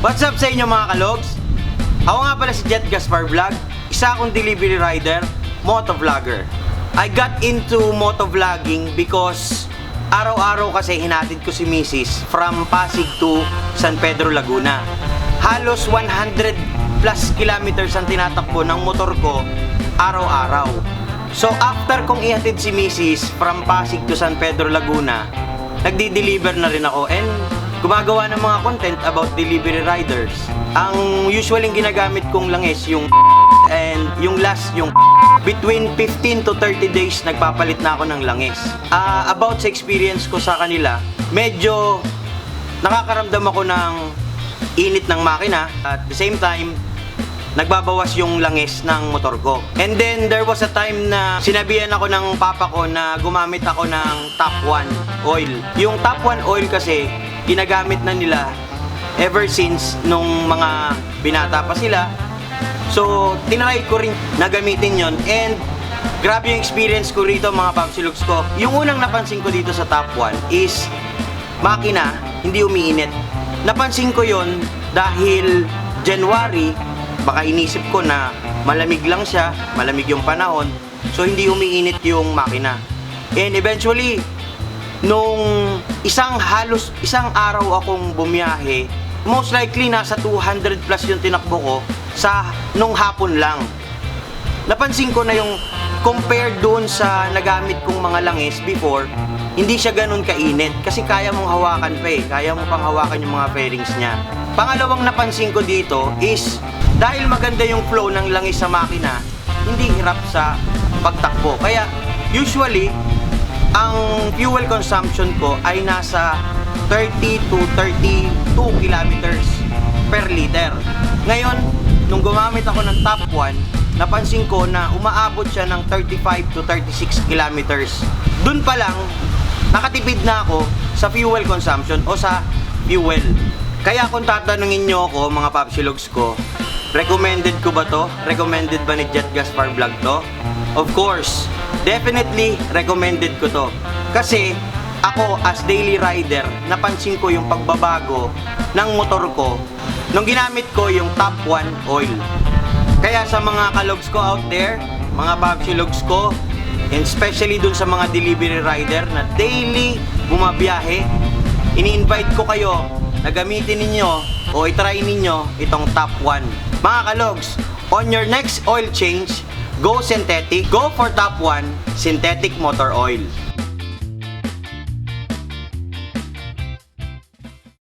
What's up sa inyo mga kalogs? Ako nga pala si Jet Gaspar Vlog, isa akong delivery rider, motovlogger. I got into motovlogging because araw-araw kasi hinatid ko si Mrs. from Pasig to San Pedro, Laguna. Halos 100 plus kilometers ang tinatakbo ng motor ko araw-araw. So after kong ihatid si Mrs. from Pasig to San Pedro, Laguna, nagdi-deliver na rin ako and gumagawa ng mga content about delivery riders. Ang usually ginagamit kong langis yung and yung last yung between 15 to 30 days nagpapalit na ako ng langis. Ah, about sa experience ko sa kanila, medyo nakakaramdam ako ng init ng makina at the same time nagbabawas yung langis ng motor ko. And then there was a time na sinabihan ako ng papa ko na gumamit ako ng top 1 oil. Yung top 1 oil kasi ginagamit na nila ever since nung mga binata pa sila. So, tinry ko rin na gamitin yon and grabe yung experience ko rito mga papsilugs ko. Yung unang napansin ko dito sa top 1 is makina, hindi umiinit. Napansin ko yon dahil January, baka inisip ko na malamig lang siya, malamig yung panahon, so hindi umiinit yung makina. And eventually, nung isang halos isang araw akong bumiyahe, most likely nasa 200 plus yung tinakbo ko sa nung hapon lang. Napansin ko na yung compared doon sa nagamit kong mga langis before, hindi siya ganun kainit kasi kaya mong hawakan pa eh, kaya mo pang hawakan yung mga fairings niya. Pangalawang napansin ko dito is dahil maganda yung flow ng langis sa makina, hindi hirap sa pagtakbo. Kaya usually ang fuel consumption ko ay nasa 30 to 32 kilometers per liter. Ngayon, nung gumamit ako ng top 1, napansin ko na umaabot siya ng 35 to 36 kilometers. Doon pa lang, nakatipid na ako sa fuel consumption o sa fuel. Kaya kung tatanungin nyo ako, mga papsilogs ko, recommended ko ba to? Recommended ba ni Jet Gaspar Vlog to? Of course, definitely recommended ko to. Kasi ako as daily rider, napansin ko yung pagbabago ng motor ko nung ginamit ko yung top 1 oil. Kaya sa mga kalogs ko out there, mga papsilogs ko, and especially dun sa mga delivery rider na daily bumabiyahe, ini-invite ko kayo na gamitin ninyo o itry ninyo itong top 1. Mga kalogs, on your next oil change, go synthetic, go for top 1 synthetic motor oil.